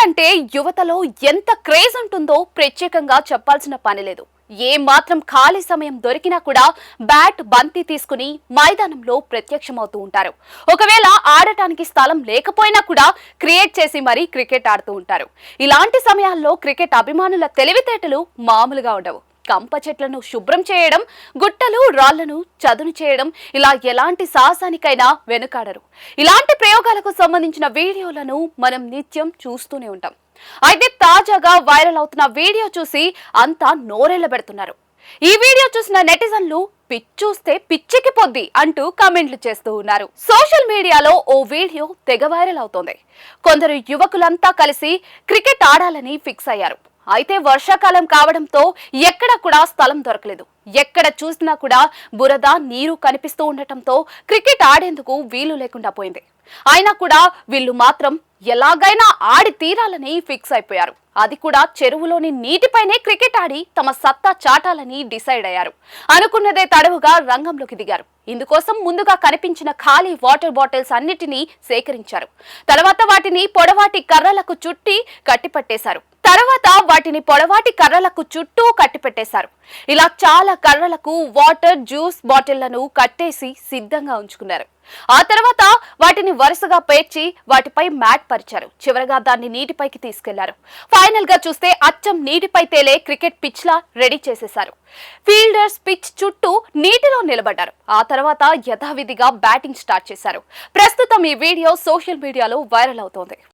Cricket అంటే యువతలో ఎంత క్రేజ్ ఉంటుందో ప్రత్యేకంగా చెప్పాల్సిన పని లేదు. ఏ మాత్రం ఖాళీ సమయం దొరికినా కూడా బ్యాట్ బంతి తీసుకుని మైదానంలో ప్రత్యక్షమవుతూ ఉంటారు. ఒకవేళ ఆడటానికి స్థలం లేకపోయినా కూడా క్రియేట్ చేసి మరీ క్రికెట్ ఆడుతూ ఉంటారు. ఇలాంటి సమయాల్లో క్రికెట్ అభిమానుల తెలివితేటలు మామూలుగా ఉండవు. కంప చెట్లను శుభ్రం చేయడం గుట్టలు రాళ్ళను చదును చేయడం ఇలా ఎలాంటి సాహసానికైనా వెనుకాడరు. ఇలాంటి ప్రయోగాలకు సంబంధించిన వీడియోలను మనం నిత్యం చూస్తూనే ఉంటాం. అయితే తాజాగా వైరల్ అవుతున్న వీడియో చూసి అంతా నోరెళ్ళబెడుతున్నారు ఈ వీడియో చూసిన నెటిజన్లు పిచ్చూస్తే పిచ్చికి పొద్ది అంటూ కామెంట్లు చేస్తూ ఉన్నారు. సోషల్ మీడియాలో ఓ వీడియో తెగ వైరల్ అవుతోంది. కొందరు యువకులంతా కలిసి క్రికెట్ ఆడాలని ఫిక్స్ అయ్యారు. అయితే వర్షాకాలం కావడంతో ఎక్కడ కూడా స్థలం దొరకలేదు. ఎక్కడ చూసినా కూడా బురద నీరు కనిపిస్తూ ఉండటంతో క్రికెట్ ఆడేందుకు వీలు లేకుండా పోయింది. అయినా కూడా వీళ్ళు మాత్రం ఎలాగైనా ఆడి తీరాలని ఫిక్స్ అయిపోయారు. అది కూడా చెరువులోని నీటిపైనే క్రికెట్ ఆడి తమ సత్తా చాటాలని డిసైడ్ అయ్యారు. అనుకున్నదే తడవుగా రంగంలోకి దిగారు. ఇందుకోసం ముందుగా కనిపించిన ఖాళీ వాటర్ బాటిల్స్ అన్నిటినీ సేకరించారు. తర్వాత వాటిని పొడవాటి కర్రలకు చుట్టి కట్టిపట్టేశారు. తర్వాత వాటిని పొడవాటి కర్రలకు చుట్టూ కట్టిపెట్టేశారు. ఇలా చాలా కర్రలకు వాటర్ జ్యూస్ బాటిళ్ళను కట్టేసి సిద్ధంగా ఉంచుకున్నారు. ఆ తర్వాత వాటిని వరుసగా పేర్చి వాటిపై మ్యాట్ పరిచారు. చివరగా దాన్ని నీటిపైకి తీసుకెళ్ళారు. ఫైనల్గా చూస్తే అచ్చం నీటిపై తేలే క్రికెట్ పిచ్ లా రెడీ చేసేశారు. ఫీల్డర్స్ పిచ్ చుట్టూ నీటిలో నిలబడ్డారు. ఆ తర్వాత యథావిధిగా బ్యాటింగ్ స్టార్ట్ చేశారు. ప్రస్తుతం ఈ వీడియో సోషల్ మీడియాలో వైరల్ అవుతోంది.